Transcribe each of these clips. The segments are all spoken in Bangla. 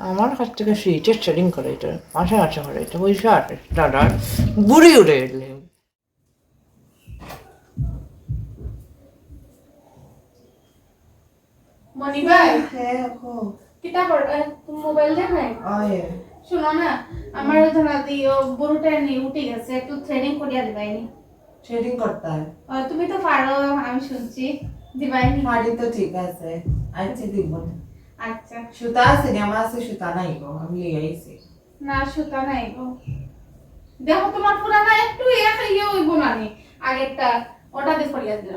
আমার কাছ থেকে সিটের ট্রেডিং করে এটা মাসে মাসে করে এটা পয়সা আটে দাদার বুড়ি উড়ে এলে। মনি ভাই হ্যাঁ কিতা কর মোবাইল দেখ নাই? আয়ে। শোনো না আমার ধরা দিও বড়টা নি উঠে গেছে একটু থ্রেডিং করিয়া দিবাইনি ট্রেডিং করতে হয়? তুমি তো পারো আমি শুনছি। দিবাইনি শাড়ি তো ঠিক আছে আচ্ছা দিব। না আচ্ছা। সুতা আছে নি? আমার আছে সুতা নাই গো আমি লিয়ে আইছি। না সুতা নাই গো। দেখো তোমার পুরানা একটু ইয়া খাইয়ে হইব না নি? আগেরটা ওটা দিয়ে করিয়া দিল।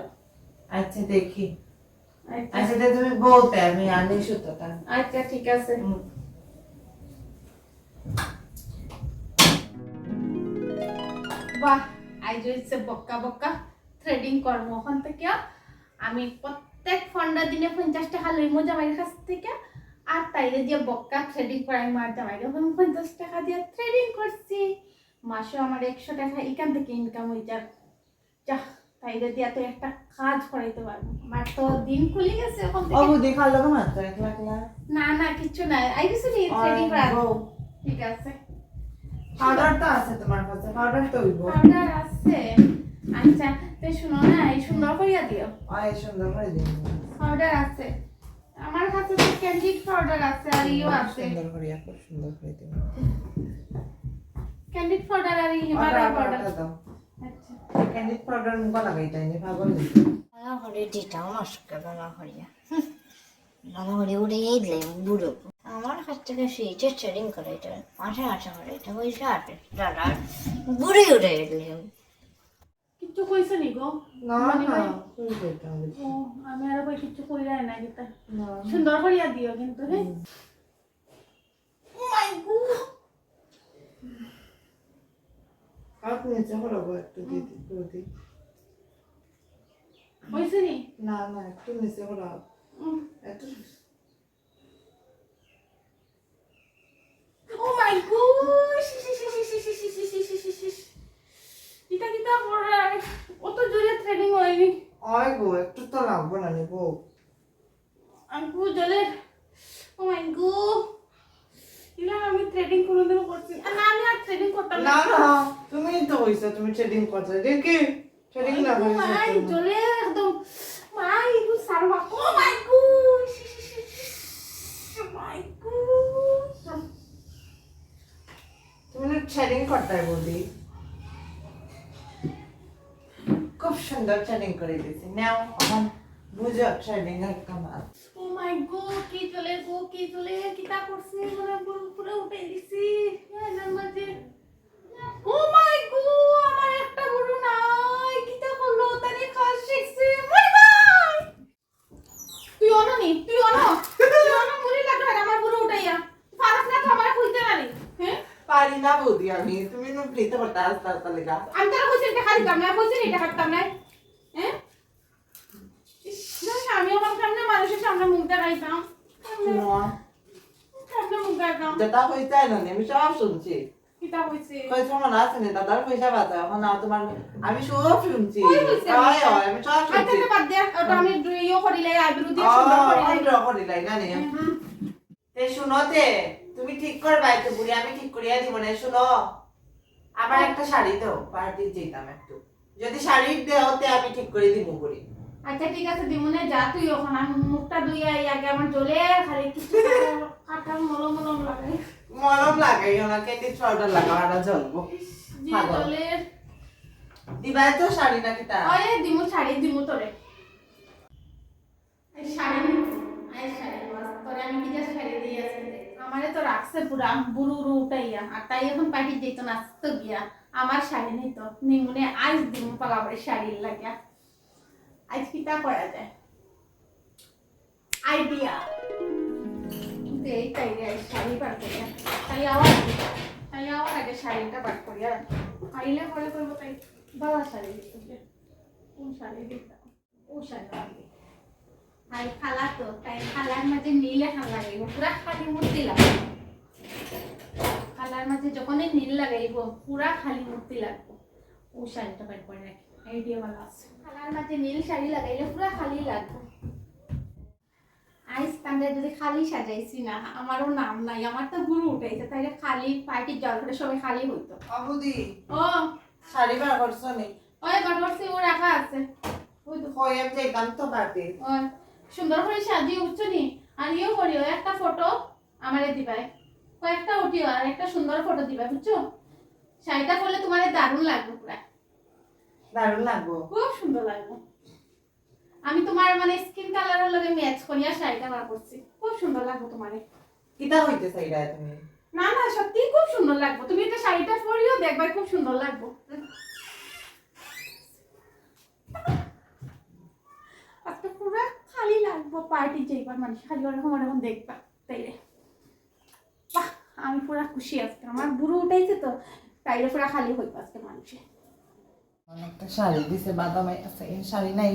আচ্ছা দেখি। আচ্ছা। আচ্ছা তে তুমি বলতে আমি আনি সুতাটা। আচ্ছা ঠিক আছে। বাহ আজ হচ্ছে বক্কা বক্কা। থ্রেডিং কর্ম। ওখান থেকে আমি ফন্ডা দিনে পঞ্চাশ টাকা লইমো জামাইয়ের কাছ থেকে। আর তাইরে দিয়ে বক্কা থ্রেডিং করাই মার জামাইকে আমি পঞ্চাশ টাকা দিয়ে থ্রেডিং করছি। মাসে আমার একশো টাকা এখান থেকে ইনকাম হয়ে যাক। যা তাইরে দিয়ে তো একটা কাজ করাইতে পারব। আমার তো দিন খুলে গেছে ওখান বুদ্ধি খালো না? মাত্র একলা একলা? না না কিচ্ছু না আই গেছি থ্রেডিং করা। ঠিক আছে। পাউডার তো আছে তোমার কাছে পাউডার তো হইব। পাউডার আছে। আচ্ছা তো শুনো না এই সুন্দর করিয়া দিও। আয় সুন্দর করে দিন পাউডার আছে। আমার কাছে তো ক্যান্ডিড পাউডার আছে আর ইও আছে। সুন্দর খুব সুন্দর করে দিন ক্যান্ডিড পাউডার আর হিমালয় পাউডার পাউডার দাও। আচ্ছা। ক্যান্ডিড পাউডার মুখা লাগাই তাই নি পাগল করে দিতাম নষ্ট রান্না করিয়া রান্না করে উড়িয়েই দিলে বুড়ো। আমার কাছ থেকে সিটের ট্রেডিং করে এটা মাসে মাসে করে এটা পয়সা আটে দাদার বুড়ি উড়ে এলে। কিচ্ছু কইছো নি গো? না না কই কইতে হবে? ও আমি আর কই কিচ্ছু কইরা না কিতা না। সুন্দর করিয়া দিও কিন্তু হ্যাঁ ও মাই গড হাত নিচে হলাবো একটু দিদি দিদি কইছো নি? না না একটু নিচে উম, একটু ও মাই গড কিতা কিতা করা অত জোরে থ্রেডিং হয়নি। আয় গো একটু তো লাগবো না নিবো আঙ্কু জলের ও মাই গো ইলা আমি থ্রেডিং কোনোদিন করছি আর না আমি আর থ্রেডিং করতাম না। না তুমি তো হইছো তুমি ট্রেডিং করছ। দেখি ট্রেডিং না ও মাই জলে একদম। মাই গু সারবা। ও মাই গু মাই গু তুমি না ট্রেডিং করতে বলি খুব সুন্দর ট্রেডিং করে দিয়েছি। নাও এখন বুঝো ট্রেডিং এর কামাল। ও মাই গো কি চলে গো কি চলে কিতা করছি? মানে পুরো পুরো উঠে দিছি। এর মাঝে ও মাই গো আমার একটা গরু নাই। কিতা করল? তারে শিখছে। মরি তুই অনো তুই অনো তুই অনো মরি লাগল আর আমার গরু উঠাইয়া পারস না তো আমার খুলতে পারি হ্যাঁ পারি না বৌদি আমি। তুমি নো ফ্রিতে করতে আস্তে আস্তে লেগা। আমি তারা কইছি টাকা দিতাম না কইছি এটা না। হ্যাঁ? আমি আমার সামনে মানুষের সামনে মুখ দেখাইতাম। সামনে- মুখ দেখাইতাম। যেটা হইতে না আমি সব শুনছি। কিতা কইছে কইছো মনে আছে না দাদার পয়সা না তোমার আমি সব শুনছি। কই কইছে? হয় হয় আমি সব আচ্ছা শুনছি। তো। তে তে তুমি ঠিক করবা একটু বুড়ি আমি ঠিক করিয়া দিব না শুনো। আমার একটা শাড়ি দাও পার্টি যেতাম একটু। যদি শাড়ি দেও তে আমি ঠিক করে দিব বুড়ি। আচ্ছা ঠিক আছে দিমুনে যা তুই ওখানে। আমি মুখটা ধুইয়া আগে আমার জলে খালি কিছু কাটা মলম মলম লাগে মলম লাগাই না ক্যান্ডি পাউডার লাগাও আর জ্বলবো। জলে দিবাই তো শাড়ি না কিতা ওই দিমু শাড়ি দিমু তোরে এই শাড়ি নিমু এই শাড়ি বাস তোরে আমি কি যা শাড়ি দিয়ে আজকে দেখ। আমারে তো রাখছে পুরা বুড়ু রু উঠাইয়া। আর তাই এখন পার্টি যেত না তো গিয়া, আমার শাড়ি নেই তো নিমুনে আজ দিমু পালাবাড়ি শাড়ি লাগিয়া। আজ কিতা করা যায়? আইডিয়া। দেই তাই শাড়ি বার করিয়া। তাই আওয়াজ তাই আওয়ার আগে শাড়িটা বার করিয়া আইলে পরে করব তাই। বাবা শাড়ি দিতে কোন শাড়ি দিতাম ও শাড়ি তাই খালা তো তাই খালার মাঝে নীলে লাগাইব পুরা খালি মূর্তি লাগবে খালার মাঝে যখনই নীল লাগাইব পুরা খালি মূর্তি লাগবে ও শাড়িটা বের করে রাখি আইডিয়া ভালো আছে। খালার মাঝে নীল শাড়ি লাগাইলে পুরা খালি লাগবে। আইস যদি খালি সাজাইছি না আমারও নাম নাই আমার তো গুরু উঠাইছে তাইলে খালি পার্টির জল করে সবাই খালি হইতো। অবুদি ও। শাড়ি বার করছ নি? ওই গড়বড়ছি ও রাখা আছে। ওই তো হয়ে যাইতাম তো পার্টি ওই। সুন্দর করে সাজিয়ে উঠছো নি? আর ইয়েও করিও একটা ফটো আমারে দিবাই। কয়েকটা উঠিও আর একটা সুন্দর ফটো দিবা বুঝছ? শাড়িটা পরলে তোমার দারুণ লাগবে পুরা। দারুণ লাগবো। খুব সুন্দর লাগবে। আমি তোমার মানে স্কিন কালারের লগে ম্যাচ করিয়া শাড়িটা বার করছি। খুব সুন্দর লাগবে তোমারে। কিতা হইতে চাইরা তুমি? না না সত্যি খুব সুন্দর লাগবে। তুমি এটা শাড়িটা পরিও দেখবে খুব সুন্দর লাগবে আজকে পুরো খালি লাগবো পার্টি যাইবার মানুষ খালি ওরকম ওরকম দেখবা তাই রে। বাহ আমি পুরা খুশি আজকে। আমার বুড়ো উঠাইছে তো তাইলে পুরা খালি হইব আজকে মানুষে। একটা শাড়ি দিছে বাদামাই আছে এই শাড়ি নাই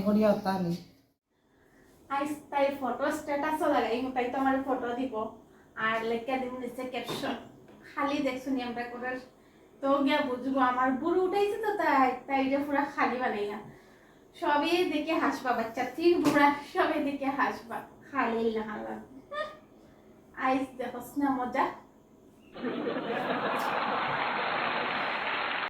আইস তাই ফটো স্ট্যাটাসও লাগাই তাই তো আমার ফটো দিব। আর লেখা দিব নিচে ক্যাপশন খালি দেখছ নি আমরা করে তো গিয়া বুঝব আমার বুড়ো উঠাইছে তো তাই তাই যে পুরা খালি বানাইয়া। সবই দেখে হাসবা বাচ্চা ঠিক বুড়া সবে দেখে হাসবা। খালি না হালা আইস দেখোস না মজা।